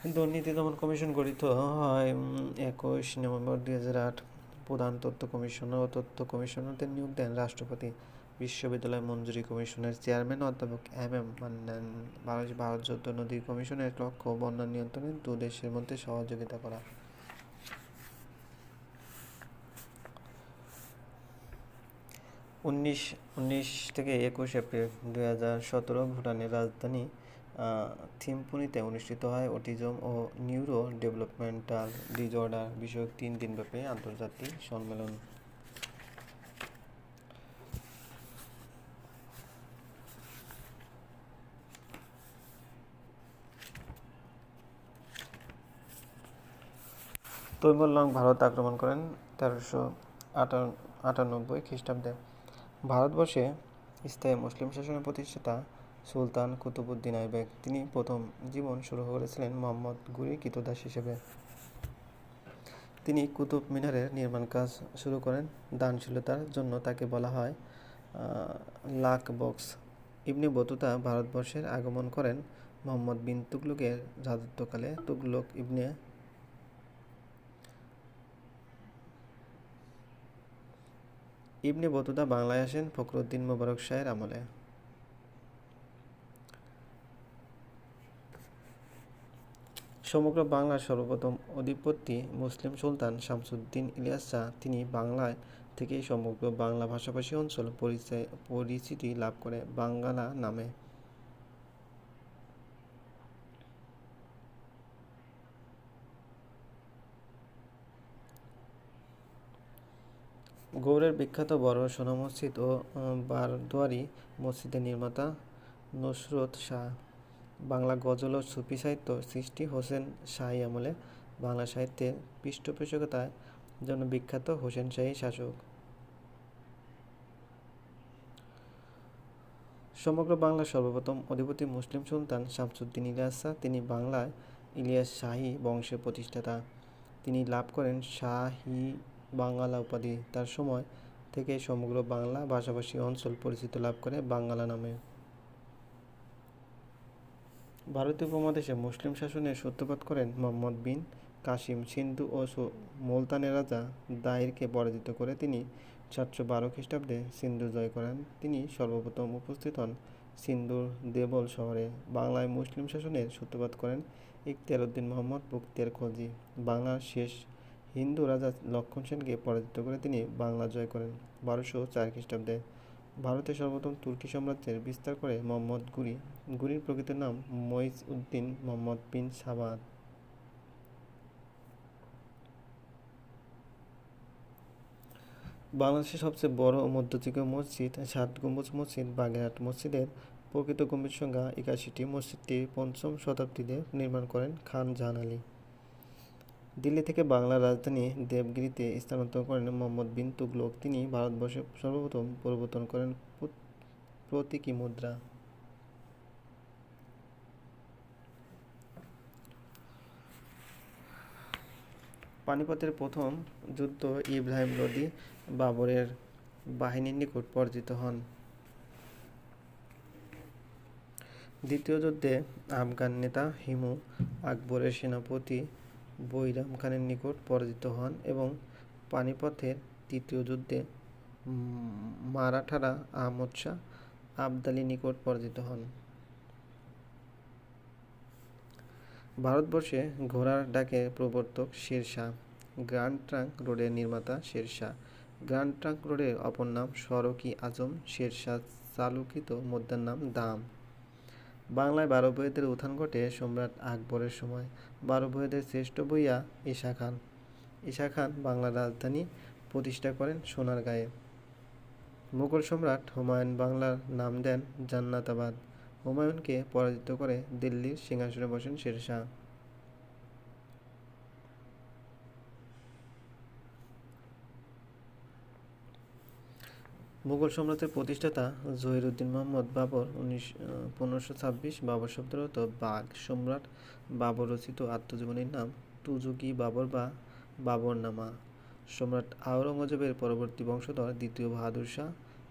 দুর্নীতি দমন কমিশন গঠিত হয় একুশ নভেম্বর দুই হাজার আট। প্রধান তথ্য কমিশনার ও তথ্য কমিশনারদের নিয়োগ দেন রাষ্ট্রপতি। বিশ্ববিদ্যালয় মঞ্জুরি কমিশনের চেয়ারম্যান অধ্যাপক এম এম মান্নান। বাংলাদেশ ভারত যৌথ নদী কমিশনের লক্ষ্য বন্যা নিয়ন্ত্রণে দু দেশের মধ্যে সহযোগিতা করা। উনিশ উনিশ থেকে একুশ এপ্রিল দুই হাজার সতেরো ভুটানের রাজধানী থিম্পুনিতে অনুষ্ঠিত হয় অটিজম ও নিউরো ডেভেলপমেন্টাল ডিজঅর্ডার বিষয়ক তিন দিনব্যাপী আন্তর্জাতিক সম্মেলন। তৈমুর লং ভারত আক্রমণ করেন তেরোশো আটানব্বই খ্রিস্টাব্দে। ভারতবর্ষে স্থায়ী মুসলিম শাসনের প্রতিষ্ঠাতা সুলতান কুতুবুদ্দিন আইবেক তিনি প্রথম জীবন শুরু করেছিলেন মোহাম্মদ গুরি কিতদাস হিসেবে। তিনি কুতুব মিনারের নির্মাণ কাজ শুরু করেন। দানশীলতার জন্য তাকে বলা হয় লাক বক্স। ইবনে বতুতা ভারতবর্ষের আগমন করেন মোহাম্মদ বিন তুগলুকের রাজত্বকালে। তুগলক ইবনে ইবনে বতুতা বাংলায় আসেন ফখরুদ্দিন মোবারক শাহের আমলে। সমগ্র বাংলার সর্বপ্রথম অধিপতি মুসলিম সুলতান শামসুদ্দিন ইলিয়াস শাহ, তিনি বাংলায় থেকে সমগ্র বাংলা ভাষাভাষী অঞ্চল পরিচয়, পরিচিতি লাভ করে বাঙ্গালা নামে। গৌড়ের বিখ্যাত বড় সোনা মসজিদ ও বারদুয়ারি মসজিদের নির্মাতা নসরত শাহ। বাংলা গজল ও সুফি সাহিত্য সৃষ্টি হোসেন শাহী আমলে বাংলা সাহিত্যের পৃষ্ঠপোষকতার জন্য বিখ্যাত হোসেন শাহী শাসক। সমগ্র বাংলার সর্বপ্রথম অধিপতি মুসলিম সুলতান শামসুদ্দিন ইলিয়াস তিনি বাংলায় ইলিয়াস শাহী বংশের প্রতিষ্ঠাতা। তিনি লাভ করেন শাহী বাংলা উপাধি। তার সময় থেকে সমগ্র বাংলা ভাষাভাষী অঞ্চল পরিচিত লাভ করে বাংলা নামে। ভারতীয় উপমহাদেশে মুসলিম শাসনের সূত্রপাত করেন মোহাম্মদ বিন কাসিম সিন্ধু ও মুলতানের রাজা দাহিরকে পরাজিত করে তিনি সাতশো বারো খ্রিস্টাব্দে সিন্ধু জয় করেন। তিনি সর্বপ্রথম উপস্থিত হন সিন্ধুর দেবল শহরে। বাংলায় মুসলিম শাসনের সূত্রপাত করেন ইখতিয়ার উদ্দিন মোহাম্মদ বুখতিয়ার খলজি বাংলার শেষ হিন্দু রাজা লক্ষণ সেনকে পরাজিত করে তিনি বাংলা জয় করেন বারোশো চার খ্রিস্টাব্দে। ভারতের সর্বপ্রথম তুর্কি সাম্রাজ্যের বিস্তার করে মোহাম্মদ গুরি। গুরির প্রকৃত নাম মঈজ উদ্দিন মোহাম্মদ বিন সাবাদ বাংলাদেশের সবচেয়ে বড় ও মধ্যযুগীয় মসজিদ সাত গম্বুজ মসজিদ, বাগেরহাট মসজিদের প্রকৃত গম্বুজ সংখ্যা একাশিটি। মসজিদটি পঞ্চম শতাব্দীতে নির্মাণ করেন খান জাহান আলী। দিল্লি থেকে বাংলার রাজধানী দেবগিরিতে স্থানান্তর করেন মোহাম্মদ বিন তুগলক তিনি ভারতবর্ষে সর্বপ্রথম পরিবর্তন করেন প্রতীকী মুদ্রা। পানিপথের প্রথম যুদ্ধ ইব্রাহিম লোদি বাবরের বাহিনীর নিকট পরাজিত হন। দ্বিতীয় যুদ্ধে আফগান নেতা হিমু আকবরের সেনাপতি বৈরাম খানের নিকট পরাজিত হন এবং পানিপথের তৃতীয় যুদ্ধে মারাঠারা আহমদ শাহ আবদালি নিকট পরাজিত হন। ভারতবর্ষে ঘোড়ার ডাকের প্রবর্তক শের শাহ, গ্র্যান্ড ট্রাঙ্ক রোডের নির্মাতা শের শাহ, গ্র্যান্ড ট্রাঙ্ক রোডের অপর নাম সড়কি আজম, শের শাহ চালুকৃত মুদ্রার নাম দাম। বাংলায় বারো বইয়েদের উত্থান ঘটে সম্রাট আকবরের সময়। বারো বইয়েদের শ্রেষ্ঠ বইয়া ঈশা খান। ঈশা খান বাংলার রাজধানী প্রতিষ্ঠা করেন সোনার সোনারগাঁয়ে মুঘল সম্রাট হুমায়ুন বাংলার নাম দেন জান্নাতাবাদ। হুমায়ুনকে পরাজিত করে দিল্লির সিংহাসনে বসেন শেরশাহ মুঘল সম্রাটের প্রতিষ্ঠাতা জহিরুদ্দিন মোহাম্মদ বাবর উনিশ পনেরোশো ছাব্বিশ বাবর শব্দের অর্থ বাঘ সম্রাট বাবর রচিত আত্মজীবনীর নাম তুজুকি বাবর বা বাবরনামা। সম্রাট আওরঙ্গজেবের পরবর্তী বংশধর দ্বিতীয় বাহাদুর শাহ।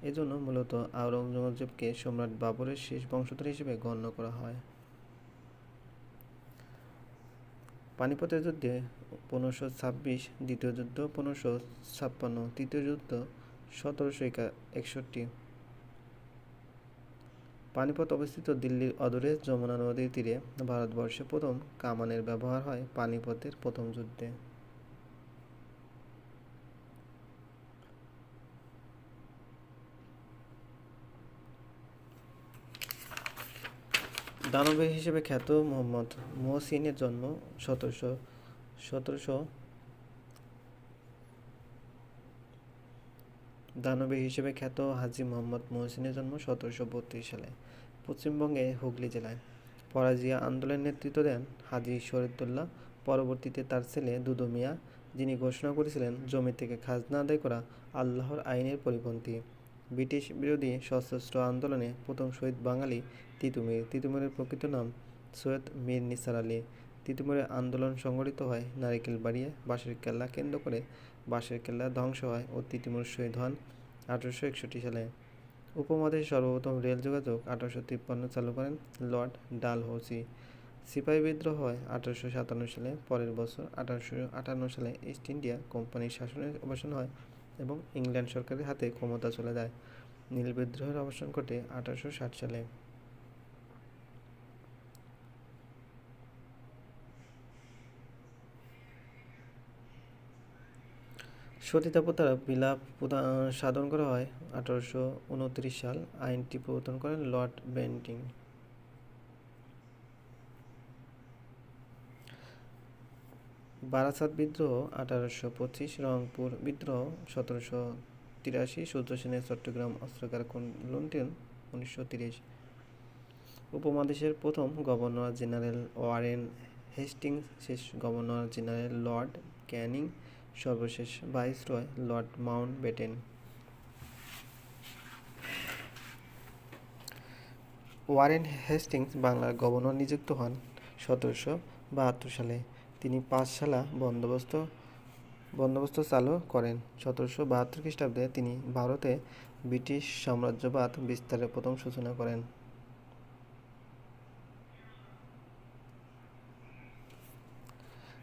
এজন্য মূলত আওরঙ্গজেবকে সম্রাট বাবরের শেষ বংশধর হিসেবে গণ্য করা হয়। পানিপথের যুদ্ধে পনেরোশো ছাব্বিশ দ্বিতীয় যুদ্ধ, পনেরোশো ছাপ্পান্ন তৃতীয় যুদ্ধ সতেরোশো একষট্টি। পানিপথ অবস্থিত দিল্লির অদূরে যমুনা নদীর তীরে ভারতবর্ষে প্রথম কামানের ব্যবহার হয় পানিপথের প্রথম যুদ্ধে। দানবীর হিসেবে খ্যাত মোহাম্মদ মোহসিনের জন্ম সতেরোশো সতেরোশো দানবীর হিসেবে খ্যাত হাজি মোহাম্মদ মহসিনের জন্ম সতেরোশো বত্রিশ সালে পশ্চিমবঙ্গে হুগলি জেলায়। পরাজিয়া আন্দোলনের নেতৃত্ব দেন হাজী শরীদুল্লাহ। পরবর্তীতে তার ছেলে দুদু মিয়া, যিনি ঘোষণা করেছিলেন জমি থেকে খাজনা আদায় করা আল্লাহর আইনের পরিপন্থী। ব্রিটিশ বিরোধী সশস্ত্র আন্দোলনে প্রথম শহীদ বাঙালি তিতুমির তিতুমিরের প্রকৃত নাম সৈয়দ মীর নিসার আলী। তিতুমিরের আন্দোলন সংগঠিত হয় নারিকেল বাড়িয়ে বাঁশের কেল্লা কেন্দ্র করে বাঁশের কেল্লা ধ্বংস হয় ও তিতুমির শহীদ হন আঠারোশো একষট্টি সালে। উপমহাদেশে সর্বপ্রথম রেল যোগাযোগ আঠারোশো তিপ্পান্ন চালু করেন লর্ড ডাল ডালহৌসি। সিপাহী বিদ্রোহ হয় আঠারোশো সাতান্ন সালে, পরের বছর আঠারোশো আটান্ন সালে ইস্ট ইন্ডিয়া কোম্পানির শাসনের অবসান হয় এবং ইংল্যান্ড সরকারের হাতে ক্ষমতা চলে যায়। নীল বিদ্রোহের অবসান ঘটে আঠারোশো ষাট সালে। সতীতা প্রথার বিলাপ সাধন করা হয় আঠারোশো উনত্রিশ সাল। আইনটি প্রবর্তন করেন লর্ড বেন্টিং। বারাসাত বিদ্রোহ, আঠারোশো পঁচিশ। রংপুর বিদ্রোহ, সতেরোশো তিরাশি। সূর্য সেনের চট্টগ্রাম অস্ত্রকার লুণ্ঠন উনিশশো তিরিশ। উপমহাদেশের প্রথম গভর্নর জেনারেল ওয়ারেন হেস্টিংস, শেষ গভর্নর জেনারেল লর্ড ক্যানিং সর্বশেষ viceroy lord Mountbatten Warren Hastings বাংলার গভর্নর নিযুক্ত হন সতেরোশো বাহাত্তর সালে। তিনি পাঁচশালা বন্দোবস্ত বন্দোবস্ত চালু করেন। সতেরোশো বাহাত্তর খ্রিস্টাব্দে তিনি ভারতে ব্রিটিশ সাম্রাজ্যবাদ বিস্তারের প্রথম সূচনা করেন।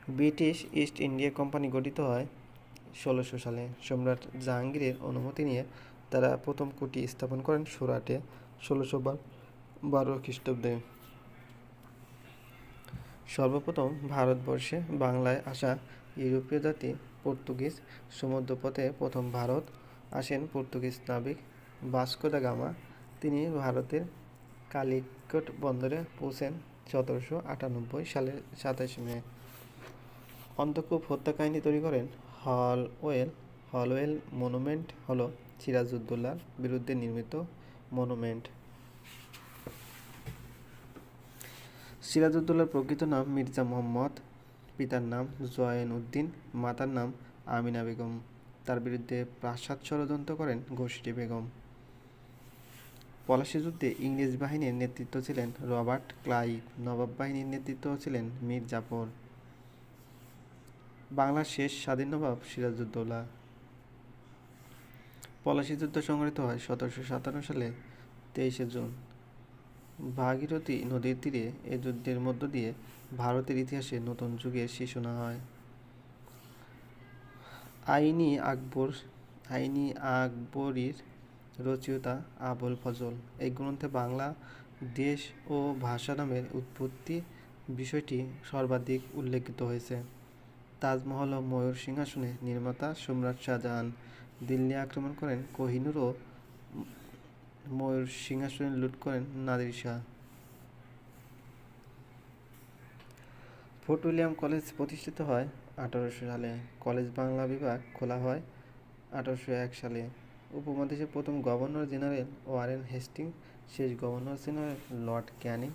ব্রিটিশ ইস্ট ইন্ডিয়া কোম্পানি গঠিত হয় ষোলোশো সালে। সম্রাট জাহাঙ্গীরের অনুমতি নিয়ে তারা প্রথম কুটি স্থাপন করেন সুরাটে ষোলোশো বারো খ্রিস্টাব্দে। সর্বপ্রথম ভারতবর্ষে বাংলায় আসা ইউরোপীয় জাতি পর্তুগিজ সমুদ্রপথে প্রথম ভারত আসেন পর্তুগিজ নাবিক ভাস্কো দা গামা। তিনি ভারতের কালিকট বন্দরে পৌঁছেন সতেরোশো আটানব্বই সালের সাতাশে মে। অন্তকূপ হত্যাকাহিনী তৈরি করেন হল ওয়েল হলওয়েল মনুমেন্ট হল সিরাজউদ্দৌলার বিরুদ্ধে নির্মিত মনুমেন্ট। সিরাজউদ্দৌলার প্রকৃত নাম মির্জা মোহাম্মদ, পিতার নাম জয়েন উদ্দিন মাতার নাম আমিনা বেগম। তার বিরুদ্ধে প্রাসাদ ষড়যন্ত্র করেন গোষ্ঠী বেগম। পলাশী যুদ্ধে ইংরেজ বাহিনীর নেতৃত্ব ছিলেন রবার্ট ক্লাইভ। নবাব বাহিনীর নেতৃত্ব ছিলেন মীর জাফর বাংলার শেষ স্বাধীন নবাব সিরাজউদ্দৌলা। পলাশী যুদ্ধ সংঘটিত হয় সতেরোশো সাতান্ন সালে, তেইশে জুন। ভাগীরথী নদীর তীরে এ যুদ্ধের মধ্য দিয়ে ভারতের ইতিহাসে নতুন যুগের সূচনা হয়। আইনি আকবর, আইনি আকবরীর রচয়িতা আবুল ফজল। এই গ্রন্থে বাংলা দেশ ও ভাষা নামের উৎপত্তি বিষয়টি সর্বাধিক উল্লেখিত হয়েছে। তাজমহল ও ময়ূর সিংহাসনে নির্মাতা সম্রাট শাহজাহান দিল্লি আক্রমণ করেন। কোহিনুর ও ময়ূর সিংহাসনে লুট করেন Nadir Shah. Fort William college প্রতিষ্ঠিত হয় আঠারোশো সালে। কলেজ বাংলা বিভাগ খোলা হয় আঠারোশো এক সালে। উপমহাদেশের প্রথম গভর্নর জেনারেল ওয়ারেন হেস্টিং, শেষ গভর্নর জেনারেল লর্ড ক্যানিং,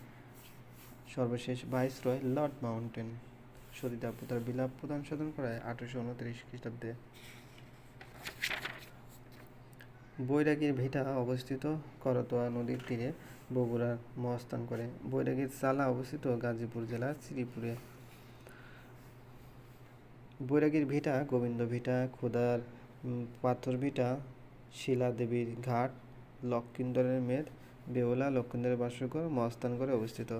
সর্বশেষ ভাইসরয় লর্ড মাউন্টেন। সতীদা প্রথার বিলাপ প্রদান সাধন করায় আঠারোশো উনত্রিশ খ্রিস্টাব্দে বৈরাগীর ভিটা অবস্থিত করতোয়া নদীর তীরে বগুড়ার মহাস্থান করে। বৈরাগীর চালা অবস্থিত গাজীপুর জেলার শ্রীপুরে। বৈরাগীর ভিটা গোবিন্দ ভিটা, খুদার পাথর ভিটা, শিলা দেবীর ঘাট, লক্ষিন্দরের মেদ, বেওলা, লক্ষিন্দরের বাসরঘর মহাস্থান করে অবস্থিত।